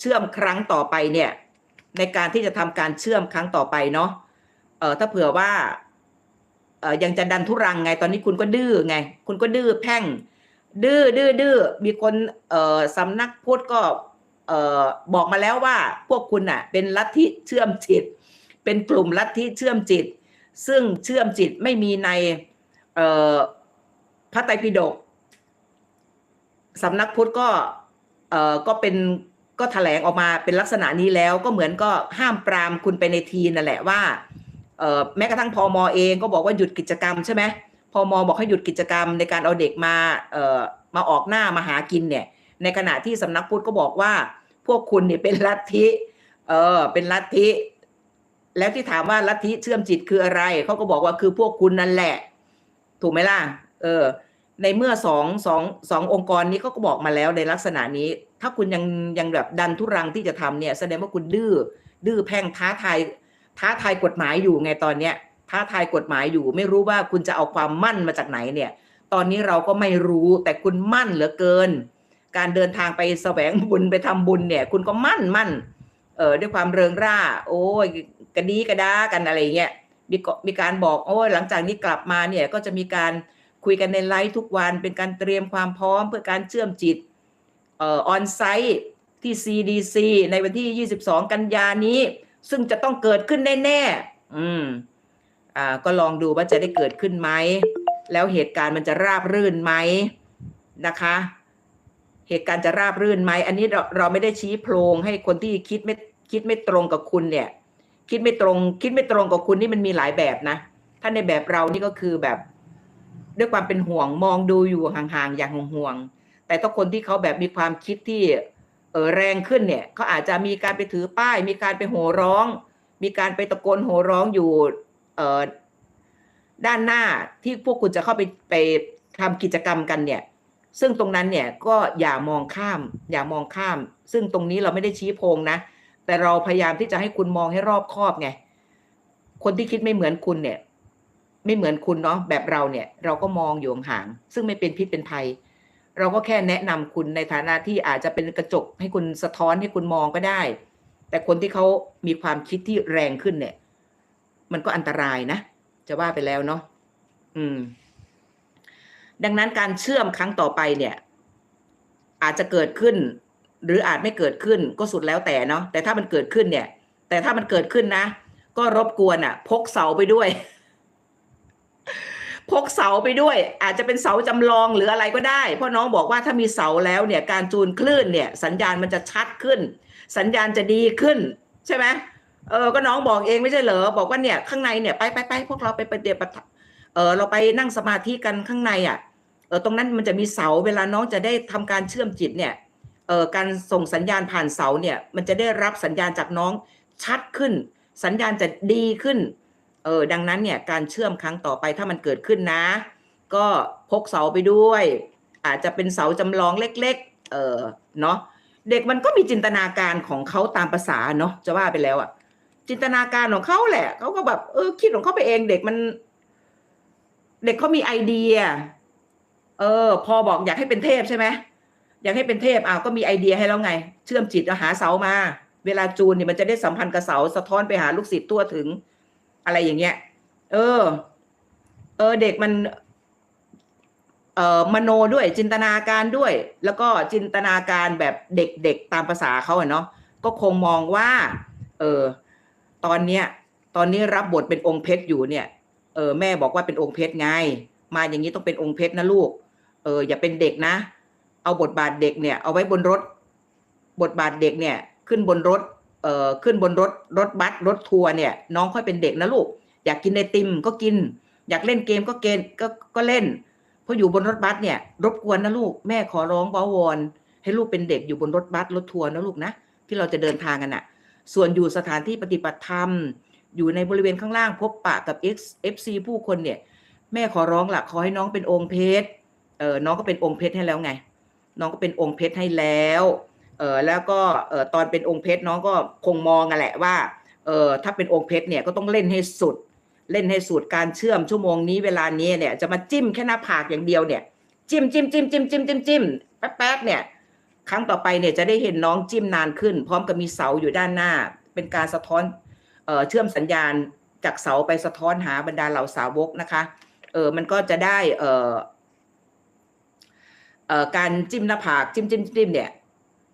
เชื่อมครั้งต่อไปเนี่ย ในการที่จะทำการเชื่อมครั้งต่อไปเนาะเออถ้าเผื่อว่าเออยังจะดันทุรังไง ตอนนี้คุณก็ดื้อไง คุณก็ดื้อแพ่ง ดื้อดื้อดื้อมีคนเออสำนักพุทธก็เออบอกมาแล้วว่าพวกคุณน่ะ เป็นลัทธิเชื่อมจิต เป็นกลุ่มลัทธิเชื่อมจิต ซึ่งเชื่อมจิตไม่มีในเออพระไตรปิฎก สำนักพุทธก็เอ่อก็เป็นก็แถลงออกมาเป็นลักษณะนี้แล้วก็เหมือนก็ห้ามปรามคุณไปในทีนั่นแหละว่าเอ่อแม้กระทั่งพอมอเองก็บอกว่าหยุดกิจกรรมใช่ไหมพอมอบอกให้หยุดกิจกรรมในการเอาเด็กมาเอ่อมาออกหน้ามาหากินเนี่ย ในขณะที่สำนักพุทธก็บอกว่า พวกคุณเนี่ยเป็นลัทธิเออเป็นลัทธิแล้วที่ถามว่าลัทธิเชื่อมจิตคืออะไรเขาก็บอกว่าคือพวกคุณนั่นแหละ ถูกไหมล่ะเออ ในเมื่อสองสองสององค์กรนี้เขาก็บอกมาแล้วในลักษณะนี้ ถ้าคุณยังยังแบบดันทุรังที่จะทำเนี่ย แสดงว่าคุณดื้อดื้อแพ่งท้าทายท้าทายกฎหมายอยู่ไงตอนเนี้ยท้าทายกฎหมายอยู่ ไม่รู้ว่าคุณจะเอาความมั่นมาจากไหนเนี่ย ตอนนี้เราก็ไม่รู้แต่คุณมั่นเหลือเกิน การเดินทางไปแสวงบุญไปทำบุญเนี่ย คุณก็มั่นมั่นเออด้วยความเริงร่า โอ้ยกระดีกระดากันอะไรเงี้ยมีมีการบอกโอ้ยหลังจากนี้กลับมาเนี่ยก็จะมีการ คุยกันในไลฟ์ทุกวันเป็นการเตรียมความพร้อมเพื่อการเชื่อมจิตออนไซต์ที่ CDC ในวันที่ 22 กันยานี้ ซึ่งจะต้องเกิดขึ้นแน่ๆอืมอ่าก็ลองดูว่าจะได้เกิดขึ้นไหม แล้วเหตุการณ์มันจะราบรื่นไหมนะคะ เหตุการณ์จะราบรื่นไหม อันนี้เราเราไม่ได้ชี้โพรงให้คนที่คิดไม่คิดไม่ตรงกับคุณเนี่ย คิดไม่ตรง คิดไม่ตรงกับคุณนี่มันมีหลายแบบนะ ถ้าในแบบเรานี่ก็คือแบบ ด้วยความเป็นห่วงมองดูอยู่ห่างๆอย่างห่วงๆแต่ถ้าคนที่เขาแบบมีความคิดที่เออแรงขึ้นเนี่ยเขาอาจจะมีการไปถือป้าย มีการไปโห่ร้อง มีการไปตะโกนโห่ร้องอยู่เออด้านหน้าที่พวกคุณจะเข้าไปไปทำกิจกรรมกันเนี่ย ซึ่งตรงนั้นเนี่ยก็อย่ามองข้าม อย่ามองข้าม ซึ่งตรงนี้เราไม่ได้ชี้โพงนะ แต่เราพยายามที่จะให้คุณมองให้รอบคอบไงคนที่คิดไม่เหมือนคุณเนี่ย ไม่เหมือนคุณเนาะแบบเราเนี่ยเราก็มองอยู่ห่างซึ่งไม่เป็นพิษเป็นภัย เราก็แค่แนะนำคุณในฐานะที่อาจจะเป็นกระจกให้คุณสะท้อนให้คุณมองก็ได้ แต่คนที่เขามีความคิดที่แรงขึ้นเนี่ย มันก็อันตรายนะ จะว่าไปแล้วเนาะอืม ดังนั้นการเชื่อมครั้งต่อไปเนี่ย อาจจะเกิดขึ้น หรืออาจไม่เกิดขึ้นก็สุดแล้วแต่เนาะแต่ถ้ามันเกิดขึ้นเนี่ย แต่ถ้ามันเกิดขึ้นนะก็รบกวนอะ พกเสาไปด้วย พกเสาไปด้วย อาจจะเป็นเสาจำลองหรืออะไรก็ได้ เพราะน้องบอกว่าถ้ามีเสาแล้วเนี่ยการจูนคลื่นเนี่ยสัญญาณมันจะชัดขึ้น สัญญาณจะดีขึ้นใช่ไหมเออก็น้องบอกเองไม่ใช่เหรอบอกว่าเนี่ยข้างในเนี่ยไปไปไปพวกเราไปปฏิบัติเออเราไปนั่งสมาธิกันข้างในอะเออตรงนั้นมันจะมีเสาเวลาน้องจะได้ทำการเชื่อมจิตเนี่ยเออการส่งสัญญาณผ่านเสาเนี่ยมันจะได้รับสัญญาณจากน้องชัดขึ้น สัญญาณจะดีขึ้น เออดังนั้นเนี่ยการเชื่อมครั้งต่อไปถ้ามันเกิดขึ้นนะ ก็พกเสาไปด้วย อาจจะเป็นเสาจำลองเล็ก ๆ เออเนาะเด็กมันก็มีจินตนาการของเขาตามภาษาเนาะจะว่าไปแล้วอะจินตนาการของเขาแหละเขาก็แบบเออคิดของเขาไปเองเด็กมัน เด็กเขามีไอเดีย เออ พอบอกอยากให้เป็นเทพใช่ไหมอยากให้เป็นเทพอ้าวก็มีไอเดียให้แล้วไง เชื่อมจิตเอาหาเสามา เวลาจูนเนี่ยมันจะได้สัมพันธ์กับเสาสะท้อนไปหาลูกศิษย์ตัวถึง อะไรอย่างเงี้ย เออ เออ เด็กมัน เอ่อมโนด้วยจินตนาการด้วย แล้วก็จินตนาการแบบเด็กๆตามภาษาเขาอะเนาะก็คงมองว่า เออ ตอนเนี้ย ตอนนี้รับบทเป็นองค์เพชรอยู่เนี่ย เออ แม่บอกว่าเป็นองค์เพชรไง มาอย่างนี้ต้องเป็นองค์เพชรนะลูก เออ อย่าเป็นเด็กนะ เอาบทบาทเด็กเนี่ย เอาไว้บนรถ บทบาทเด็กเนี่ย ขึ้นบนรถ อ่อขึ้นบนรถรถบัสรถทัวร์เนี่ย น้องค่อยเป็นเด็กนะลูก อยากกินไอติมก็กิน อยากเล่นเกมก็เกมก็ก็เล่นพราะอยู่บนรถบัสเนี่ย รบกวนนะลูกแม่ขอร้องวาวอนให้ลูกเป็นเด็กอยู่บนรถบัสรถทัวร์นะลูกนะที่เราจะเดินทางกันอะส่วนอยู่สถานที่ปฏิบัติธรรม อยู่ในบริเวณข้างล่างพบปะกับ FC ผู้คนเนี่ย แม่ขอร้องละขอให้น้องเป็นองค์เพชรเออน้องก็เป็นองค์เพชรให้แล้วไง น้องก็เป็นองค์เพชรให้แล้ว เออแล้วก็เออตอนเป็นองค์เพชรน้องก็คงมองกันแหละว่าเออถ้าเป็นองค์เพชรเนี่ยก็ต้องเล่นให้สุด เล่นให้สุดการเชื่อมชั่วโมงนี้เวลานี้เนี่ยจะมาจิ้มแค่หน้าผากอย่างเดียวเนี่ย จิ้มจิ้มจิ้มจิ้มจิ้มจิ้มจิ้มแป๊บแป๊บเนี่ย ครั้งต่อไปเนี่ยจะได้เห็นน้องจิ้มนานขึ้น พร้อมกับมีเสาอยู่ด้านหน้า เป็นการสะท้อนเออเชื่อมสัญญาณจากเสาไปสะท้อนหาบรรดาเหล่าสาวกนะคะเออมันก็จะได้เออเออการจิ้มหน้าผากจิ้มจิ้มจิ้มเนี่ย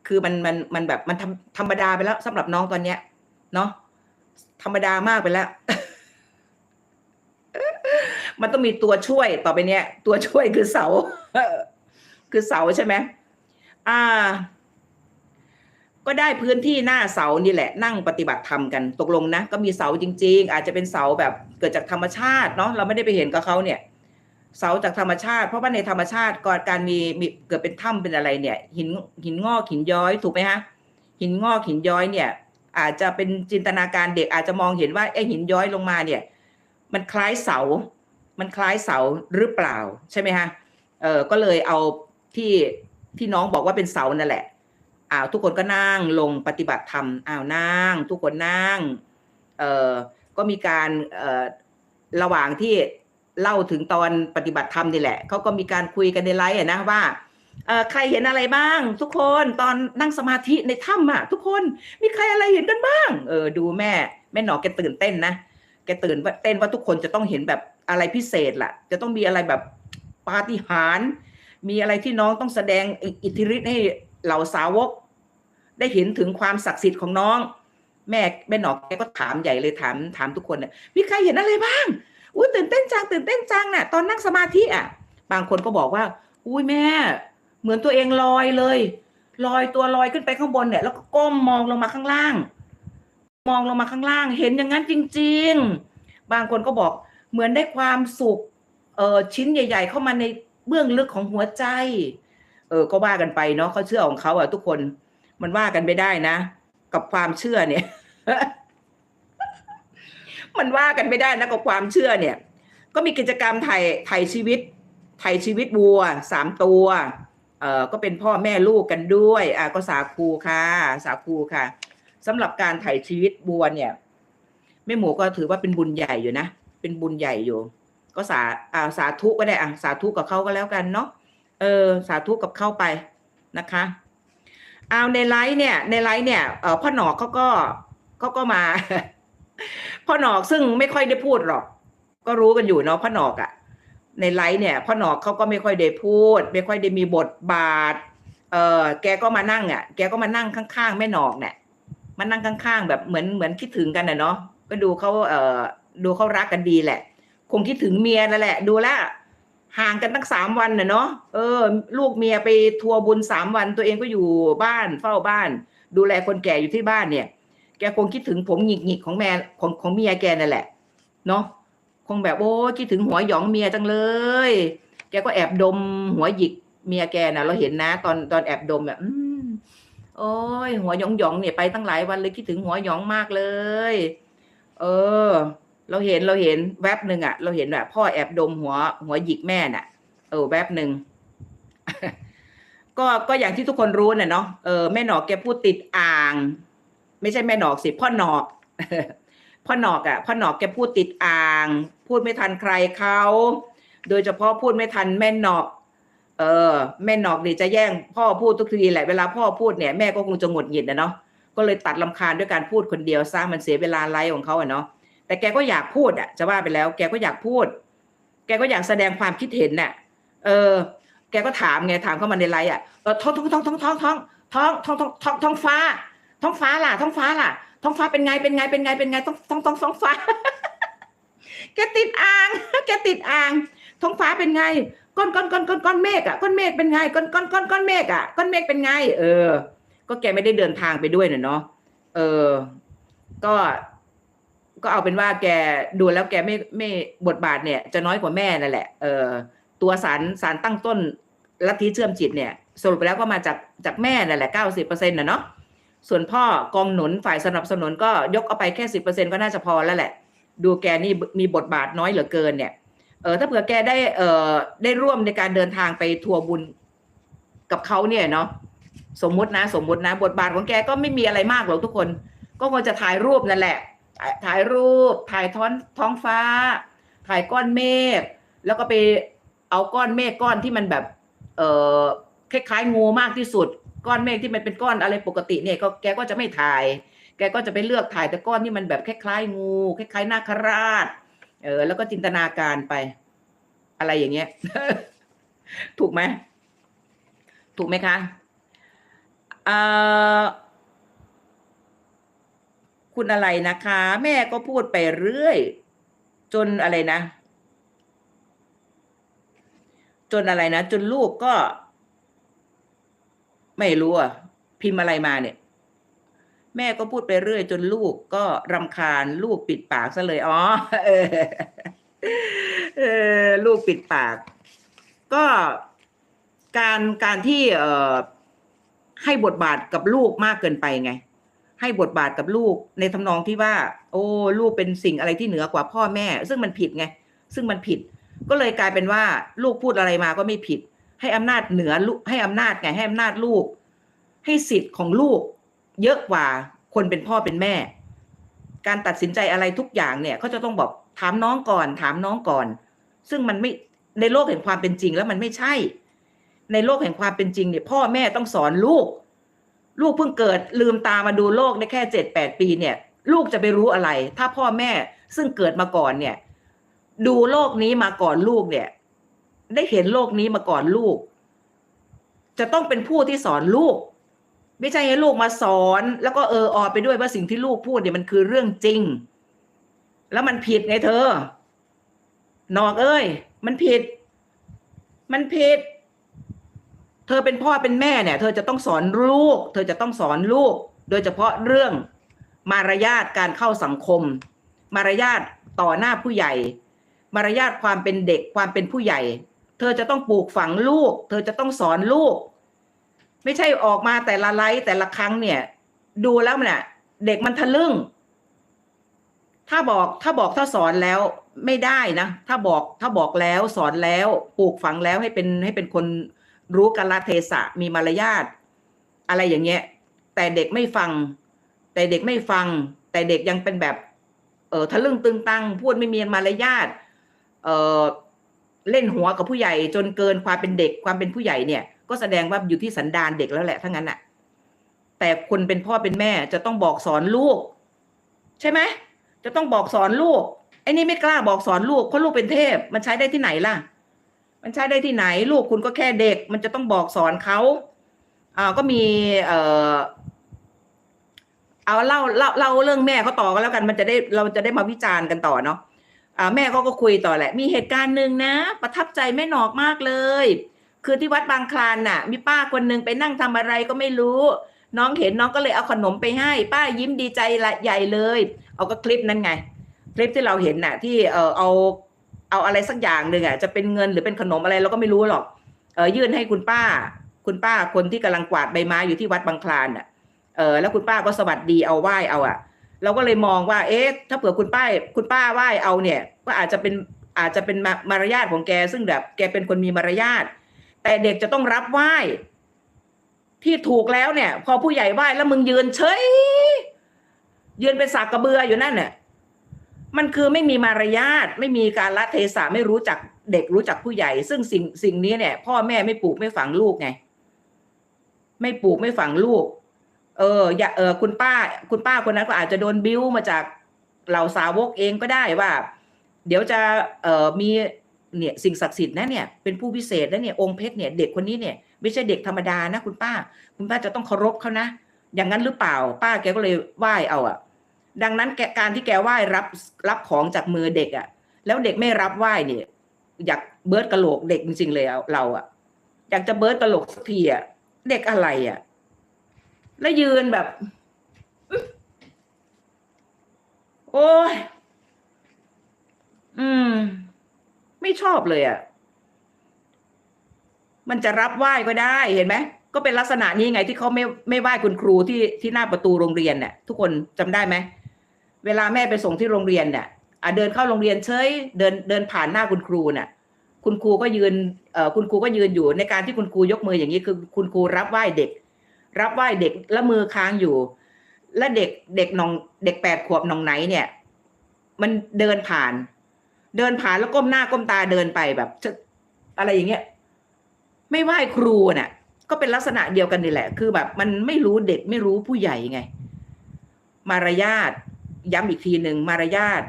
คือมันมันมันแบบมันธรรมดาไปแล้วสำหรับน้องตอนเนี้ย เนาะธรรมดามากไปแล้ว มันต้องมีตัวช่วยต่อไปเนี้ย ตัวช่วยคือเสา คือเสาใช่ไหมอ่า ก็ได้พื้นที่หน้าเสานี่แหละ นั่งปฏิบัติธรรมกันตกลงนะก็มีเสาจริง ๆ อาจจะเป็นเสาแบบเกิดจากธรรมชาติเนาะเราไม่ได้ไปเห็นกับเขาเนี่ย เสาจากธรรมชาติ เพราะว่าในธรรมชาติก่อนการมีมีเกิดเป็นถ้ำเป็นอะไรเนี่ย หินหินงอกหินย้อยถูกไหมฮะหินงอกหินย้อยเนี่ย อาจจะเป็นจินตนาการเด็กอาจจะมองเห็นว่าไอ้หินย้อยลงมาเนี่ย มันคล้ายเสา มันคล้ายเสาหรือเปล่าใช่ไหมฮะเออก็เลยเอาที่ที่น้องบอกว่าเป็นเสานั่นแหละอ้าวทุกคนก็นั่งลงปฏิบัติธรรมอ้าวนั่ง ทุกคนนั่งเออก็มีการเออระหว่างที่ เล่าถึงตอนปฏิบัติธรรมนี่แหละเขาก็มีการคุยกันในไลฟ์นะว่าใครเห็นอะไรบ้าง ทุกคนตอนนั่งสมาธิในถ้ำอะทุกคนมีใครอะไรเห็นกันบ้าง เออดูแม่ แม่หนอแกตื่นเต้นนะแกตื่นเต้นว่าทุกคนจะต้องเห็นแบบอะไรพิเศษล่ะ จะต้องมีอะไรแบบปาฏิหาริย์มีอะไรที่น้องต้องแสดงอิทธิฤทธิ์ให้เหล่าสาวก ได้เห็นถึงความศักดิ์สิทธิ์ของน้อง แม่แม่หนอกแกก็ถามใหญ่เลยถามถามทุกคนเนี่ยมีใครเห็นอะไรบ้าง อุ้ยตื่นเต้นจังตื่นเต้นจังน่ะตอนนั่งสมาธิอะ บางคนก็บอกว่า อุ้ยแม่ เหมือนตัวเองลอยเลย ลอยตัวลอยขึ้นไปข้างบนเนี่ย แล้วก็ก้มมองลงมาข้างล่าง มองลงมาข้างล่าง เห็นอย่างนั้นจริง ๆ บางคนก็บอกเหมือนได้ความสุขเออชิ้นใหญ่ ๆ เข้ามาในเบื้องลึกของหัวใจ เออ ก็ว่ากันไปเนาะเขาเชื่อของเขาอะทุกคนมันว่ากันไม่ได้นะ กับความเชื่อเนี่ย มันว่ากันไม่ได้นะกับความเชื่อเนี่ย ก็มีกิจกรรมไถ่ไถ่ชีวิตไถ่ชีวิตวัวสามตัวเอ่อก็เป็นพ่อแม่ลูกกันด้วยอ่าก็สาคูค่ะสาคูค่ะสำหรับการไถ่ชีวิตวัวเนี่ยแม่หมูก็ถือว่าเป็นบุญใหญ่อยู่นะเป็นบุญใหญ่อยู่ ก็สาอ่าสาธุก็ได้อะสาธุกับเขาก็แล้วกันเนาะเออสาธุกับเข้าไปนะคะเอาในไลฟ์เนี่ยในไลฟ์เนี่ยเออพ่อหนอกเขาก็เขาก็มา พ่อหนอกซึ่งไม่ค่อยได้พูดหรอก ก็รู้กันอยู่เนาะพ่อหนอกอะ่ะในไลฟ์เนี่ยพ่อหนอกเขาก็ไม่ค่อยได้พูด ไม่ค่อยได้มีบทบาท เออแกก็มานั่งอะ่ะแกก็มานั่งข้างๆแม่หนอกเนี่ยมานั่งข้างๆ แบบเหมือนเหมือนคิดถึงกันนะเนาะก็ดูเขาเออดูเขารักกันดีแหละ คงคิดถึงเมียนั่นแหละ ดูแลห่างกันตั้งสามวันน่ะเนาะเออ ลูกเมียไปทัวร์บุญสามวัน ตัวเองก็อยู่บ้านเฝ้าบ้าน ดูแลคนแก่อยู่ที่บ้านเนี่ย แกคงคิดถึงผมหงิกๆของแม่ของของเมียแกนั่นแหละเนาะคงแบบโอ้คิดถึงหัวหยองเมียจังเลย แกก็แอบดมหัวหยิกเมียแกนะเราเห็นนะ ตอนตอนแอบดมแบบโอ้ยหัวหยองหยองเนี่ยไปตั้งหลายวันเลยคิดถึงหัวหยองมากเลย เออ เราเห็นเราเห็นแวบหนึ่งอะเราเห็นแบบพ่อแอบดมหัว หัวหยิกแม่น่ะ เออแวบหนึ่งก็ก็อย่างที่ทุกคนรู้น่ะเนาะเออแม่หนอกแกพูดติดอ่าง ไม่ใช่แม่หนอกสิพ่อหนอกพ่อหนอกอะ่ะพ่อหนอกแกพูดติดอ่าง พูดไม่ทันใครเขาโดยเฉพาะพูดไม่ทันแม่หนอกเออแม่หนอกนี่จะแย่งพ่อพูดทุกทีแหละเวลาพ่อพูดเนี่ยแม่ก็คงจะหงุดหงิดนะเนาะก็เลยตัดลำคาญด้วยการพูดคนเดียวซะมันเสียเวลาไลฟ์ของเขาอะเนาะแต่แกก็อยากพูดอะจะว่าไปแล้ว แกก็อยากพูด แกก็อยากแสดงความคิดเห็นน่ะ เออ แกก็ถามไงถามเข้ามาในไลฟ์อะท้องท้องท้องท้องท้องท้องท้องท้องท้องท้องฟ้า ท้องฟ้าล่ะท้องฟ้าล่ะท้องฟ้าเป็นไงเป็นไงเป็นไงเป็นไงท้องท้องท้องท้องฟ้าแกติดอ่างแกติดอ่างท้องฟ้าเป็นไงก้อนก้อนก้อนก้อนก้อนเมฆอะก้อนเมฆเป็นไงก้อนก้อนก้อนก้อนเมฆอะก้อนเมฆเป็นไง เออ ก็แกไม่ได้เดินทางไปด้วยเนาะเออ ก็ ก็เอาเป็นว่าแกดูแล้วแกไม่ไม่บทบาทเนี่ย จะน้อยกว่าแม่นั่นแหละ เออ ตัวสารสารตั้งต้นลัทธิเชื่อมจิตเนี่ย สรุปไปแล้วก็มาจากจากแม่นั่นแหละเก้าสิบเปอร์เซ็นต์นะเนาะ ส่วนพ่อกองหนุนฝ่ายสนับสนุนก็ยกเอาไปแค่สิบเปอร์เซ็นก็น่าจะพอแล้วแหละ ดูแกนี่มีบทบาทน้อยเหลือเกินเนี่ยเออถ้าเผื่อแกได้เอ่อได้ร่วมในการเดินทางไปทัวร์บุญกับเขาเนี่ยเนาะสมมตินะ สมมตินะ บทบาทของแกก็ไม่มีอะไรมากหรอกทุกคน ก็คงจะถ่ายรูปนั่นแหละ ถ่ายรูป ถ่ายท้อนท้องฟ้า ถ่ายก้อนเมฆแล้วก็ไปเอาก้อนเมฆก้อนที่มันแบบ เออคล้ายๆงูมากที่สุด ก้อนเมฆที่มันเป็นก้อนอะไรปกติเนี่ยก็แกก็จะไม่ถ่าย แกก็จะไปเลือกถ่ายแต่ก้อนที่มันแบบคล้ายๆงูคล้ายๆนาคราช เออ แล้วก็จินตนาการไป อะไรอย่างเงี้ย ถูกไหมถูกไหมคะคุณอะไรนะคะ แม่ก็พูดไปเรื่อย จนอะไรนะ จนอะไรนะ จนลูกก็ ไม่รู้อะพิมพ์อะไรมาเนี่ย แม่ก็พูดไปเรื่อยจนลูกก็รำคาญลูกปิดปากซะเลยอ๋อเออเออลูกปิดปาก ก็การการที่เอ่อให้บทบาทกับลูกมากเกินไปไง ให้บทบาทกับลูกในทำนองที่ว่า โอ้ลูกเป็นสิ่งอะไรที่เหนือกว่าพ่อแม่ ซึ่งมันผิดไง ซึ่งมันผิด ก็เลยกลายเป็นว่า ลูกพูดอะไรมาก็ไม่ผิด ให้อำนาจเหนือลูกให้อำนาจไงให้อำนาจลูก ให้สิทธิ์ของลูก เยอะกว่าคนเป็นพ่อเป็นแม่ การตัดสินใจอะไรทุกอย่างเนี่ยเขาจะต้องบอกถามน้องก่อน ถามน้องก่อน ซึ่งมันไม่ในโลกแห่งความเป็นจริงแล้วมันไม่ใช่ ในโลกแห่งความเป็นจริงเนี่ยพ่อแม่ต้องสอนลูก ลูกเพิ่งเกิดลืมตามาดูโลกในแค่เจ็ดแปดปีเนี่ย ลูกจะไปรู้อะไร ถ้าพ่อแม่ซึ่งเกิดมาก่อนเนี่ย ดูโลกนี้มาก่อนลูกเนี่ย ได้เห็นโลกนี้มาก่อนลูก จะต้องเป็นผู้ที่สอนลูก ไม่ใช่ให้ลูกมาสอน แล้วก็เออออไปด้วยว่าสิ่งที่ลูกพูดเนี่ยมันคือเรื่องจริง แล้วมันผิดไงเธอ นอกเอ้ย มันผิด มันผิด เธอเป็นพ่อเป็นแม่เนี่ย เธอจะต้องสอนลูก เธอจะต้องสอนลูก โดยเฉพาะเรื่องมารยาทการเข้าสังคม มารยาทต่อหน้าผู้ใหญ่ มารยาทความเป็นเด็กความเป็นผู้ใหญ่ เธอจะต้องปลูกฝังลูก เธอจะต้องสอนลูก ไม่ใช่ออกมาแต่ละไลฟ์แต่ละครั้งเนี่ย ดูแล้วมันเนี่ยเด็กมันทะลึ่ง ถ้าบอกถ้าบอกถ้าสอนแล้วไม่ได้นะ ถ้าบอกถ้าบอกแล้วสอนแล้วปลูกฝังแล้วให้เป็นให้เป็นคนรู้กาลเทศะมีมารยาทอะไรอย่างเงี้ย แต่เด็กไม่ฟัง แต่เด็กไม่ฟัง แต่เด็กยังเป็นแบบ เออทะลึ่งตึงตังพูดไม่มีมารยาทเออ เล่นหัวกับผู้ใหญ่จนเกินความเป็นเด็กความเป็นผู้ใหญ่เนี่ย ก็แสดงว่าอยู่ที่สันดานเด็กแล้วแหละทั้งนั้นน่ะแต่คนเป็นพ่อเป็นแม่จะต้องบอกสอนลูก ใช่ไหมจะต้องบอกสอนลูกไอ้นี่ไม่กล้าบอกสอนลูกเพราะลูกเป็นเทพ มันใช้ได้ที่ไหนล่ะ มันใช้ได้ที่ไหน ลูกคุณก็แค่เด็ก มันจะต้องบอกสอนเขาอ่าก็มี เอ่อเอาเล่าเล่าเล่าเรื่องแม่เขาต่อกันแล้วกัน มันจะได้เราจะได้มาวิจารณ์กันต่อเนาะ แม่เขาก็คุยต่อแหละ มีเหตุการณ์หนึ่งนะ ประทับใจแม่หนอกมากเลย คือที่วัดบางคลานน่ะ มีป้าคนหนึ่งไปนั่งทำอะไรก็ไม่รู้ น้องเห็นน้องก็เลยเอาขนมไปให้ ป้ายิ้มดีใจละใหญ่เลย เอาก็คลิปนั้นไง คลิปที่เราเห็นน่ะ ที่เออเอาเอาอะไรสักอย่างหนึ่งอะจะเป็นเงินหรือเป็นขนมอะไรเราก็ไม่รู้หรอกเออยื่นให้คุณป้า คุณป้าคนที่กำลังกวาดใบไม้อยู่ที่วัดบางคลานอะเออแล้วคุณป้าก็สวัสดีเอาไหว้เอาอะ เราก็เลยมองว่า เอ๊ะ ถ้าเผื่อคุณป้าคุณป้าไหว้เอาเนี่ย ก็อาจจะเป็นอาจจะเป็นมามารยาทของแก ซึ่งแบบแกเป็นคนมีมารยาท แต่เด็กจะต้องรับไหว้ ที่ถูกแล้วเนี่ย พอผู้ใหญ่ไหว้แล้วมึงยืนเฉยยืนเป็นสากกระเบืออยู่นั่นเนี่ยมันคือไม่มีมารยาทไม่มีการละเทศะไม่รู้จักเด็กรู้จักผู้ใหญ่ ซึ่งสิ่งสิ่งนี้เนี่ย พ่อแม่ไม่ปลูกไม่ฝังลูกไง ไม่ปลูกไม่ฝังลูก เอออย่าเออคุณป้า คุณป้าคนนั้นก็อาจจะโดนบิ้วมาจากเหล่าสาวกเองก็ได้ว่า เดี๋ยวจะเออมีเนี่ยสิ่งศักดิ์สิทธิ์นะเนี่ยเป็นผู้พิเศษนะเนี่ยองค์เพชรเนี่ยเด็กคนนี้เนี่ยไม่ใช่เด็กธรรมดานะคุณป้า คุณป้าจะต้องเคารพเขานะอย่างนั้นหรือเปล่า ป้าแกก็เลยไหว้เอาอะดังนั้นแกการที่แกไหว้รับรับของจากมือเด็กอะแล้วเด็กไม่รับไหว้เนี่ยอยากเบิร์ดกระโหลกเด็กจริงๆเลยเอาเราอะอยากจะเบิร์ดกระโหลกสักทีอะเด็กอะไรอะ แล้วยืนแบบ โอ้ย อืม ไม่ชอบเลยอะ่ะ มันจะรับไหว้ก็ได้เห็นไหมก็เป็นลักษณะนี้ไงที่เขาไม่ไม่ไหว้คุณครูที่ที่หน้าประตูโรงเรียนเนี่ยทุกคนจำได้ไหมเวลาแม่ไปส่งที่โรงเรียนเนี่ยอะเดินเข้าโรงเรียนเฉยเดินเดินผ่านหน้าคุณครูเนี่ยคุณครูก็ยืนเอ่อคุณครูก็ยืนอยู่ในการที่คุณครูยกมืออย่างนี้คือคุณครูรับไหว้เด็ก รับไหว้เด็กล้วมือค้างอยู่ และเด็กเด็กนอง เด็กแปดขวบนองไหนเนี่ย มันเดินผ่าน เดินผ่านแล้วก้มหน้าก้มตาเดินไปแบบอะไรอย่างเงี้ยไม่ไหว้ครูน่ะ ก็เป็นลักษณะเดียวกันนี่แหละ คือแบบมันไม่รู้เด็กไม่รู้ผู้ใหญ่ไง มารยาทย้ำอีกทีหนึ่งมารยาท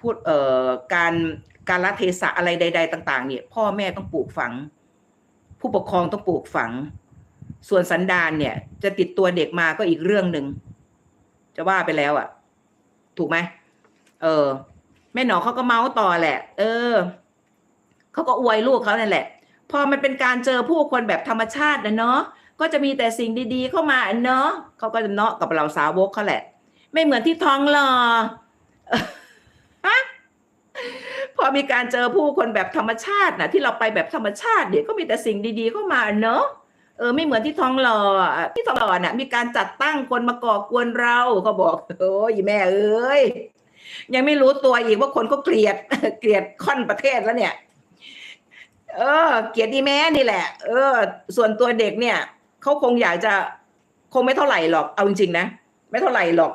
พูดเอ่อการการละเทศะอะไรใด ๆ ต่าง ๆ เนี่ย พ่อแม่ต้องปลูกฝัง ผู้ปกครองต้องปลูกฝัง ส่วนสันดานเนี่ย จะติดตัวเด็กมาก็อีกเรื่องหนึ่งจะว่าไปแล้วอะ่ะ ถูกไหมเออ แม่หนอเขาก็เมาส์ต่อแหละ เออเขาก็อวยลูกเขานั่นแหละ พอมันเป็นการเจอผู้คนแบบธรรมชาตินะเนาะก็จะมีแต่สิ่งดีๆเข้ามาเนาะเขาก็จะเนาะกับเราสาวกเขาแหละ ไม่เหมือนที่ท้องหลอฮะพอมีการเจอผู้คนแบบธรรมชาตินะที่เราไปแบบธรรมชาติเดี๋ยวก็มีแต่สิ่งดีๆเข้ามาเนาะ เออไม่เหมือนที่ทองหล่อที่ทองหล่อน่ะ มีการจัดตั้งคนมาก่อกวนเราเขาบอกโอ้ยแม่เอ้ยยังไม่รู้ตัวอีกว่าคนเขาเกลียดเกลียดค่อนประเทศแล้วเนี่ย เออ เกลียดดีแม่นี่แหละ เออ ส่วนตัวเด็กเนี่ยเขาคงอยากจะคงไม่เท่าไหร่หรอกเอาจริงๆนะไม่เท่าไหร่หรอก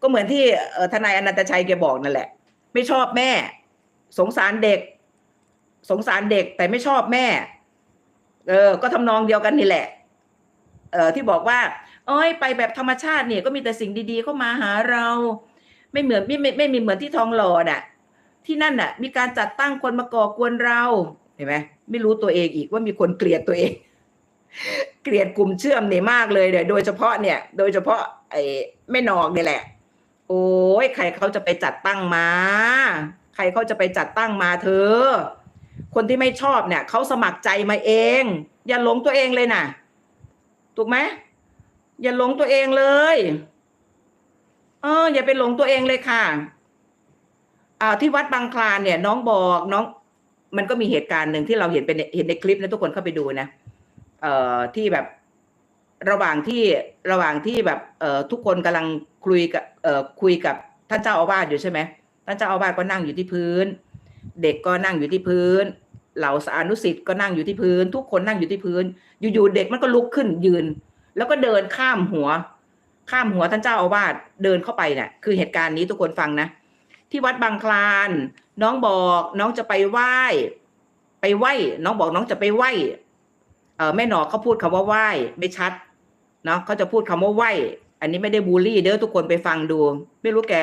ก็เหมือนที่ออทนายอนันตชัยแกบอกนั่นแหละ ไม่ชอบแม่ สงสารเด็ก สงสารเด็กแต่ไม่ชอบแม่ เออก็ทำนองเดียวกันนี่แหละ เออที่บอกว่า เอ้ยไปแบบธรรมชาติเนี่ยก็มีแต่สิ่งดีๆเข้ามาหาเรา ไม่เหมือนไม่ไม่ไม่มีเหมือนที่ทองหล่อน่ะ ที่นั่นน่ะ มีการจัดตั้งคนมาก่อกวนเราเห็นไหมไม่รู้ตัวเองอีกว่ามีคนเกลียดตัวเอง เกลียดกลุ่มเชื่อมเนี่ยมากเลยเนี่ยโดยเฉพาะเนี่ย โดยเฉพาะไอ้แม่นอกเนี่ยแหละ โอ้ยใครเขาจะไปจัดตั้งมา ใครเขาจะไปจัดตั้งมาเธอ คนที่ไม่ชอบเนี่ยเขาสมัครใจมาเอง อย่าหลงตัวเองเลยนะถูกไหมอย่าหลงตัวเองเลยเอออย่าไปหลงตัวเองเลยค่ะอ่าที่วัดบางคลานเนี่ย น้องบอกน้อง มันก็มีเหตุการณ์หนึ่งที่เราเห็นเป็นเห็นในคลิปนะทุกคนเข้าไปดูนะเอ่อที่แบบระหว่างที่ระหว่างที่แบบเอ่อทุกคนกำลังคุยกับเอ่อคุยกับท่านเจ้าอาวาสอยู่ใช่ไหมท่านเจ้าอาวาสก็นั่งอยู่ที่พื้น เด็กก็นั่งอยู่ที่พื้น เหล่าสานุสิทธิ์ก็นั่งอยู่ที่พื้น ทุกคนนั่งอยู่ที่พื้น อยู่ๆเด็กมันก็ลุกขึ้นยืน แล้วก็เดินข้ามหัว ข้ามหัวท่านเจ้าอาวาสเดินเข้าไปเนี่ยคือเหตุการณ์นี้ทุกคนฟังนะที่วัดบางคลาน น้องบอกน้องจะไปไหว้ ไปไหว้ น้องบอกน้องจะไปไหว้เออแม่หนอเขาพูดคำว่าไหว้ไม่ชัดเนาะเขาจะพูดคำว่าไหว้อันนี้ไม่ได้บูลลี่เด้อทุกคนไปฟังดู ไม่รู้แก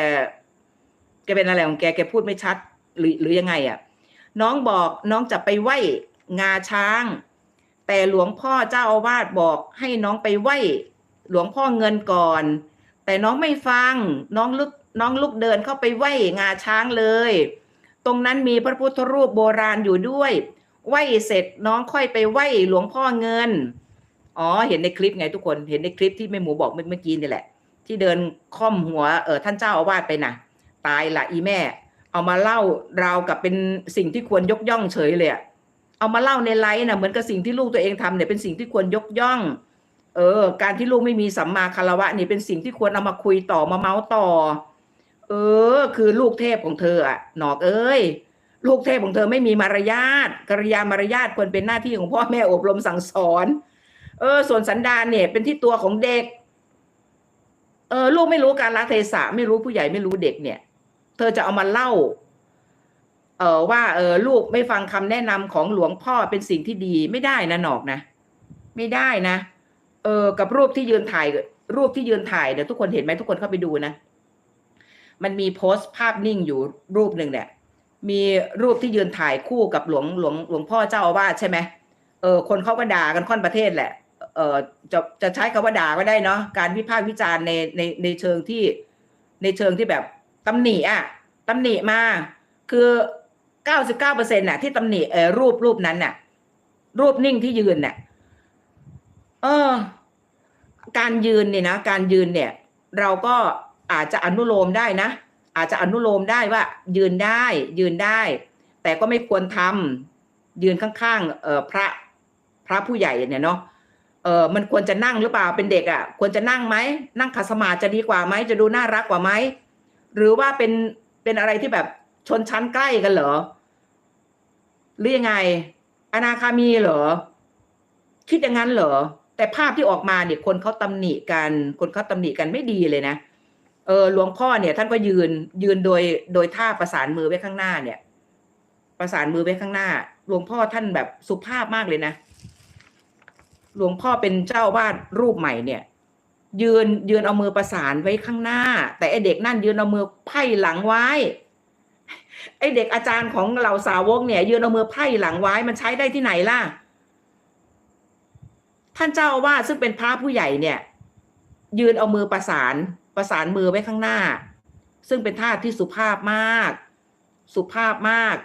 แกเป็นอะไรของแกแกพูดไม่ชัด หรือหรือยังไงอะ่ะ น้องบอกน้องจะไปไหว้งาช้าง แต่หลวงพ่อเจ้าอาวาสบอกให้น้องไปไหว้หลวงพ่อเงินก่อน แต่น้องไม่ฟังน้องลุกน้องลุกเดินเข้าไปไหว้งาช้างเลย ตรงนั้นมีพระพุทธรูปโบราณอยู่ด้วยไหว้เสร็จน้องค่อยไปไหว้หลวงพ่อเงินอ๋อเห็นในคลิปไงทุกคนเห็นในคลิปที่แม่หมูบอกเมื่อกี้นี่แหละ ที่เดินค่อมหัวเออท่านเจ้าอาวาสไปน่ะ ตายละอีแม่ เอามาเล่าราวกับเป็นสิ่งที่ควรยกย่องเฉยเลยอะเอามาเล่าในไลฟ์นะเหมือนกับสิ่งที่ลูกตัวเองทำเนี่ยเป็นสิ่งที่ควรยกย่อง เออ การที่ลูกไม่มีสัมมาคารวะนี่เป็นสิ่งที่ควรเอามาคุยต่อมาเมาส์ต่อ เออ คือลูกเทพของเธออะหนอกเอ้ยลูกเทพของเธอไม่มีมารยาทกริยามารยาทควรเป็นหน้าที่ของพ่อแม่อบรมสั่งสอน เออ ส่วนสันดานเนี่ย เป็นที่ตัวของเด็ก เออ ลูกไม่รู้การละเทศะไม่รู้ผู้ใหญ่ไม่รู้เด็กเนี่ย ธอจะเอามาเล่า เออว่าเออลูกไม่ฟังคำแนะนำของหลวงพ่อเป็นสิ่งที่ดีไม่ได้นะหนอกนะ ไม่ได้นะ เออ กับรูปที่ยืนถ่าย รูปที่ยืนถ่ายเดี๋ยวทุกคนเห็นไหมทุกคนเข้าไปดูนะมันมีโพสต์ภาพนิ่งอยู่รูปหนึ่งเนี่ยมีรูปที่ยืนถ่ายคู่กับหลวงหลวงหลวงพ่อเจ้าอาวาสใช่ไหมเออคนเขาก็ด่ากันค่อนประเทศแหละ เออจะจะใช้คำว่าด่าก็ได้เนาะการวิพากษ์วิจารณ์ในในในเชิงที่ในเชิงที่แบบ ตำหนิอะตำหนิมา คือเก้าสิบเก้าเปอร์เซ็นต์น่ะ ที่ตำหนิเออรูปรูปนั้นน่ะ รูปนิ่งที่ยืนน่ะ เออ การยืนเนี่ยนะการยืนเนี่ย เราก็อาจจะอนุโลมได้นะอาจจะอนุโลมได้ว่า ยืนได้ ยืนได้ แต่ก็ไม่ควรทำยืนข้างๆเออพระพระผู้ใหญ่เนี่ยเนาะเออมันควรจะนั่งหรือเปล่าเป็นเด็กอะ่ะ ควรจะนั่งไหมนั่งขัดสมาธิจะดีกว่าไหมจะดูน่ารักกว่าไหม หรือว่าเป็นเป็นอะไรที่แบบชนชั้นใกล้กันเหรอ หรือยังไง อนาคามีเหรอ คิดอย่างนั้นเหรอ แต่ภาพที่ออกมาเนี่ยคนเขาตำหนิกัน คนเขาตำหนิกันไม่ดีเลยนะเออหลวงพ่อเนี่ยท่านก็ยืนยืนโดยโดยท่าประสานมือไว้ข้างหน้าเนี่ย ประสานมือไว้ข้างหน้า หลวงพ่อท่านแบบสุภาพมากเลยนะ หลวงพ่อเป็นเจ้าวาดรูปใหม่เนี่ย ยืนยืนเอามือประสานไว้ข้างหน้า แต่ไอเด็กนั่นยืนเอามือไพ่หลังไว้ ไอเด็กอาจารย์ของเราสาวกเนี่ย ยืนเอามือไพ่หลังไว้มันใช้ได้ที่ไหนล่ะ ท่านเจ้าอาวาสซึ่งเป็นพระผู้ใหญ่เนี่ย ยืนเอามือประสานประสานมือไว้ข้างหน้า ซึ่งเป็นท่าที่สุภาพมาก สุภาพมาก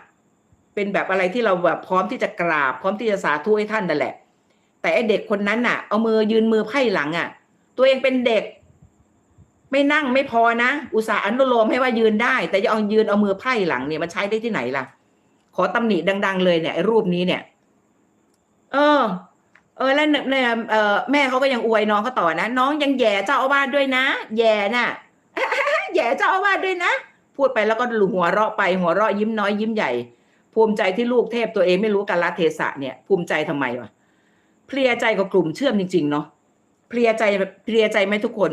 เป็นแบบอะไรที่เราแบบพร้อมที่จะกราบ พร้อมที่จะสาธุให้ท่านนั่นแหละ แต่ไอเด็กคนนั้นน่ะ เอามือยืนมือไพ่หลังอะ ตัวเองเป็นเด็ก ไม่นั่งไม่พอนะ อุตส่าห์อนุโลมให้ว่ายืนได้ แต่จะเอายืนเอามือไพ่หลังเนี่ยมันใช้ได้ที่ไหนล่ะ ขอตำหนิดัง ๆ เลยเนี่ยไอ้รูปนี้เนี่ย เออ เออแล้วเนี่ยเออแม่เขาก็ยังอวยน้องเขาต่อนะน้องยังแย่เจ้าอาวาสด้วยนะ แย่น่ะแย่เจ้าอาวาสด้วยนะพูดไปแล้วก็หัวเราะไปหัวเราะยิ้มน้อยยิ้มใหญ่ ภูมิใจที่ลูกเทพตัวเองไม่รู้กาลเทศะเนี่ย ภูมิใจทำไมวะเพลียใจกับกลุ่มเชื่อมจริง ๆ เนาะ เพลียใจเพลียใจไหมทุกคน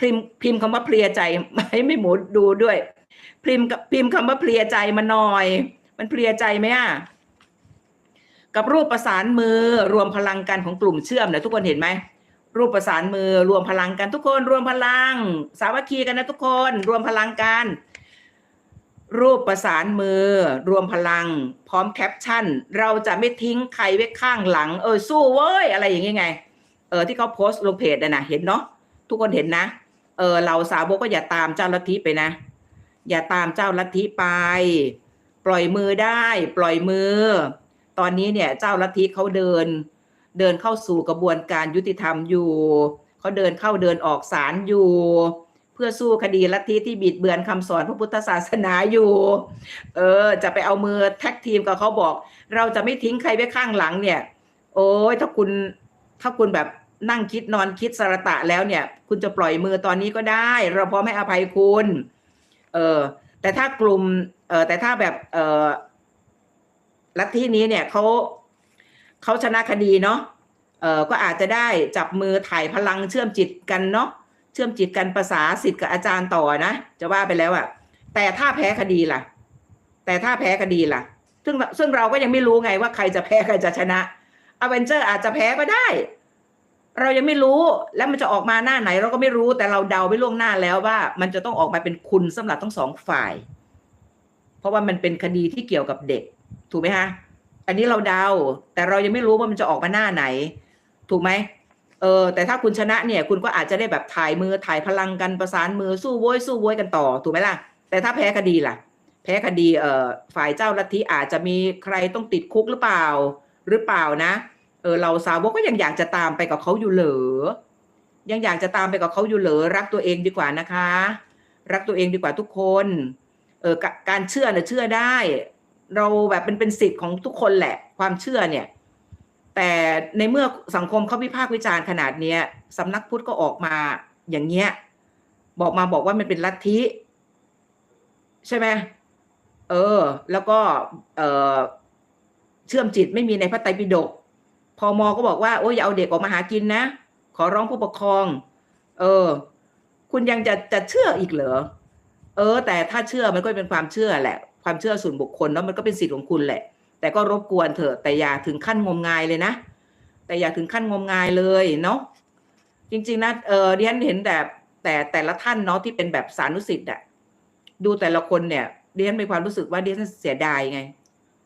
พิมพ์พิมพ์คำว่าเพลียใจให้ไม่หมูดูด้วย พิมพ์กับพิมพ์คำว่าเพลียใจมาหน่อย มันเพลียใจไหมอะกับรูปประสานมือรวมพลังกันของกลุ่มเชื่อมเนี่ยทุกคนเห็นไหมรูปประสานมือรวมพลังกันทุกคนรวมพลัง สามัคคีกันนะทุกคนรวมพลังกัน รูปประสานมือ รวมพลัง พร้อมแคปชั่น เราจะไม่ทิ้งใครไว้ข้างหลัง เออสู้เว้ยอะไรอย่างงี้ไง เออที่เขาโพสต์ลงเพจนะนะเห็นเนาะทุกคนเห็นนะ เออเราสาวกก็อย่าตามเจ้าลัทธิไปนะ อย่าตามเจ้าลัทธิไป ปล่อยมือได้ ปล่อยมือ ตอนนี้เนี่ยเจ้าลัทธิเขาเดิน เดินเข้าสู่กระบวนการยุติธรรมอยู่เขาเดินเข้าเดินออกศาลอยู่ เพื่อสู้คดีลัทธิที่บิดเบือนคำสอนพระพุทธศาสนาอยู่ เออ จะไปเอามือแท็กทีมกับเขาบอก เราจะไม่ทิ้งใครไว้ข้างหลังเนี่ย โอ้ยถ้าคุณถ้าคุณแบบ นั่งคิดนอนคิดสารตะแล้วเนี่ย คุณจะปล่อยมือตอนนี้ก็ได้ เราพร้อมให้อภัยคุณ เออแต่ถ้ากลุ่ม เออแต่ถ้าแบบ เออลัทธินี้เนี่ยเขาเขาชนะคดีเนาะเออก็อาจจะได้จับมือถ่ายพลังเชื่อมจิตกันเนาะเชื่อมจิตกันภาษาสิทธิ์กับอาจารย์ต่อนะจะว่าไปแล้วอะแต่ถ้าแพ้คดีล่ะ แต่ถ้าแพ้คดีล่ะ ซึ่งซึ่งเราก็ยังไม่รู้ไงว่าใครจะแพ้ใครจะชนะอเวนเจอร์อาจจะแพ้ก็ได้ เรายังไม่รู้แล้วมันจะออกมาหน้าไหน เราก็ไม่รู้แต่เราเดาไปล่วงหน้าแล้วว่า มันจะต้องออกมาเป็นคุณสำหรับทั้งสองฝ่าย เพราะว่ามันเป็นคดีที่เกี่ยวกับเด็ก ถูกไหมฮะอันนี้เราเดา แต่เรายังไม่รู้ว่ามันจะออกมาหน้าไหน ถูกไหมเออแต่ถ้าคุณชนะเนี่ย คุณก็อาจจะได้แบบถ่ายมือถ่ายพลังกันประสานมือสู้โว้ยสู้โว้ยกันต่อ ถูกไหมล่ะ แต่ถ้าแพ้คดีล่ะ แพ้คดีเอ่อฝ่ายเจ้าลัทธิอาจจะมีใครต้องติดคุกหรือเปล่าหรือเปล่านะ เออเราสาวกก็ยังอยากจะตามไปกับเขาอยู่เหรอยังอยากจะตามไปกับเขาอยู่เหรอรักตัวเองดีกว่านะคะ รักตัวเองดีกว่าทุกคนเออการเชื่อเนี่ยเชื่อได้ เราแบบเป็นเป็นสิทธิ์ของทุกคนแหละ ความเชื่อเนี่ย แต่ในเมื่อสังคมเขาวิพากษ์วิจารณ์ขนาดเนี้ยสำนักพุทธก็ออกมาอย่างเงี้ยบอกมาบอกว่ามันเป็นลัทธิใช่ไหมเออ แล้วก็เออเชื่อมจิตไม่มีในพระไตรปิฎก พอมอก็บอกว่าโอ้ยอย่าเอาเด็กออกมาหากินนะ ขอร้องผู้ปกครอง เออ คุณยังจะจะเชื่ออีกเหรอเออ แต่ถ้าเชื่อมันก็เป็นความเชื่อแหละ ความเชื่อส่วนบุคคลแล้วมันก็เป็นสิทธิ์ของคุณแหละ แต่ก็รบกวนเถอะแต่อย่าถึงขั้นงมงายเลยนะแต่อย่าถึงขั้นงมงายเลยเนาะจริง ๆนะเออดิฉันเห็นแต่แต่แต่ละท่านเนาะที่เป็นแบบสานุสิทธิ์อะดูแต่ละคนเนี่ยดิฉันมีความรู้สึกว่าดิฉันเสียดายไง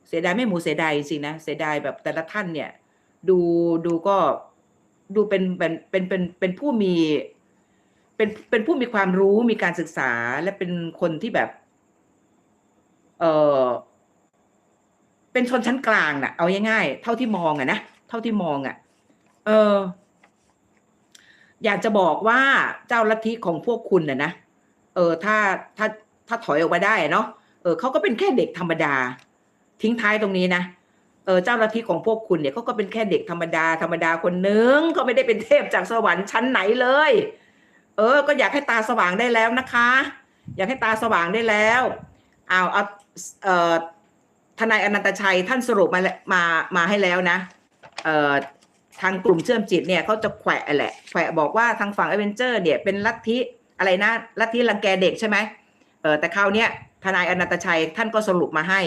เสียดายไม่หมูเสียดายจริงนะเสียดายแบบแต่ละท่านเนี่ย ดูดูก็ดูเป็นเป็นเป็นเป็นเป็นผู้มีเป็นเป็นผู้มีความรู้มีการศึกษาและเป็นคนที่แบบ เออเป็นชนชั้นกลางน่ะ เอาง่ายๆเท่าที่มองอะนะเท่าที่มองอะเออ อยากจะบอกว่าเจ้าลัทธิของพวกคุณน่ะนะเออ ถ้าถ้าถ้าถอยออกมาได้เนาะเออเขาก็เป็นแค่เด็กธรรมดา ทิ้งท้ายตรงนี้นะ เออเจ้าลัทธิของพวกคุณเนี่ยเขาก็เป็นแค่เด็กธรรมดาธรรมดาคนนึงเขาไม่ได้เป็นเทพจากสวรรค์ชั้นไหนเลย เออ ก็อยากให้ตาสว่างได้แล้วนะคะ อยากให้ตาสว่างได้แล้วเอาเอาเอ่อทนายอนันตชัยท่านสรุปมาแล้วมามาให้แล้วนะเอ่อทางกลุ่มเชื่อมจิตเนี่ยเขาจะแขวะแหละแขวะบอกว่าทางฝั่งเอเวนเจอร์เนี่ยเป็นลัทธิอะไรนะลัทธิรังแกเด็กใช่ไหมเออแต่คราวเนี้ยทนายอนันตชัยท่านก็สรุปมาให้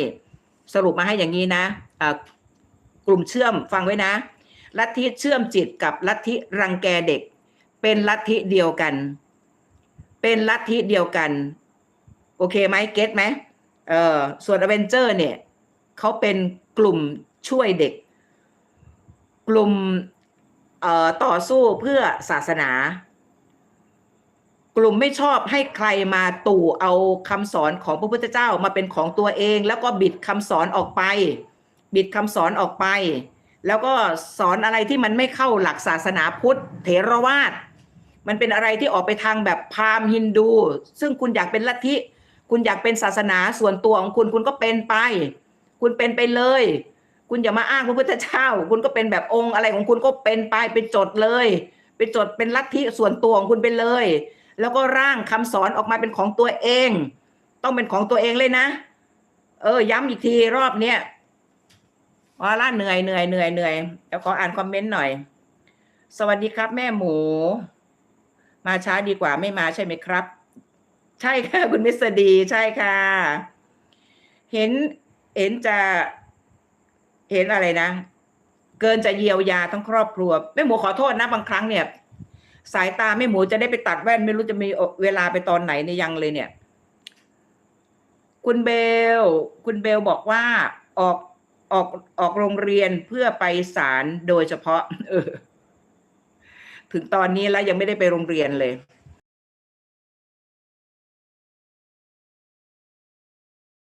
สรุปมาให้อย่างนี้นะ กลุ่มเชื่อมฟังไว้นะ ลัทธิเชื่อมจิตกับลัทธิรังแกเด็ก เป็นลัทธิเดียวกัน เป็นลัทธิเดียวกัน โอเคไหมเก็ตไหมเออส่วนอเวนเจอร์เนี่ยเขาเป็นกลุ่มช่วยเด็ก กลุ่มต่อสู้เพื่อศาสนา กลุ่มไม่ชอบให้ใครมาตู่เอาคำสอนของพระพุทธเจ้ามาเป็นของตัวเอง แล้วก็บิดคำสอนออกไป บิดคำสอนออกไป แล้วก็สอนอะไรที่มันไม่เข้าหลักศาสนาพุทธเถรวาทมันเป็นอะไรที่ออกไปทางแบบพราหมณ์ฮินดู ซึ่งคุณอยากเป็นลัทธิ คุณอยากเป็นศาสนาส่วนตัวของคุณคุณก็เป็นไป คุณเป็นไปเลย คุณอย่ามาอ้างพระพุทธเจ้า คุณก็เป็นแบบองค์อะไรของคุณก็เป็นไปไปจดเลยไปจดเป็นลัทธิส่วนตัวของคุณไปเลย แล้วก็ร่างคำสอนออกมาเป็นของตัวเอง ต้องเป็นของตัวเองเลยนะ เออ ย้ำอีกทีรอบเนี้ย ว่าล่าเหนื่อยเหนื่อยเหนื่อยเหนื่อยเดี๋ยวขออ่านคอมเมนต์หน่อย สวัสดีครับ แม่หมู มาช้าดีกว่าไม่มาใช่ไหมครับ ใช่ค่ะ คุณมิสดีใช่ค่ะ เห็นเห็นจะเห็นอะไรนะ เกินจะเยียวยาทั้งครอบครัวแม่หมูขอโทษนะบางครั้งเนี่ย สายตาแม่หมูจะได้ไปตัดแว่น ไม่รู้จะมีเวลาไปตอนไหนในยังเลยเนี่ย คุณเบล คุณเบลบอกว่าออก ออกออกโรงเรียนเพื่อไปศาลโดยเฉพาะ เออ ถึงตอนนี้แล้วยังไม่ได้ไปโรงเรียนเลย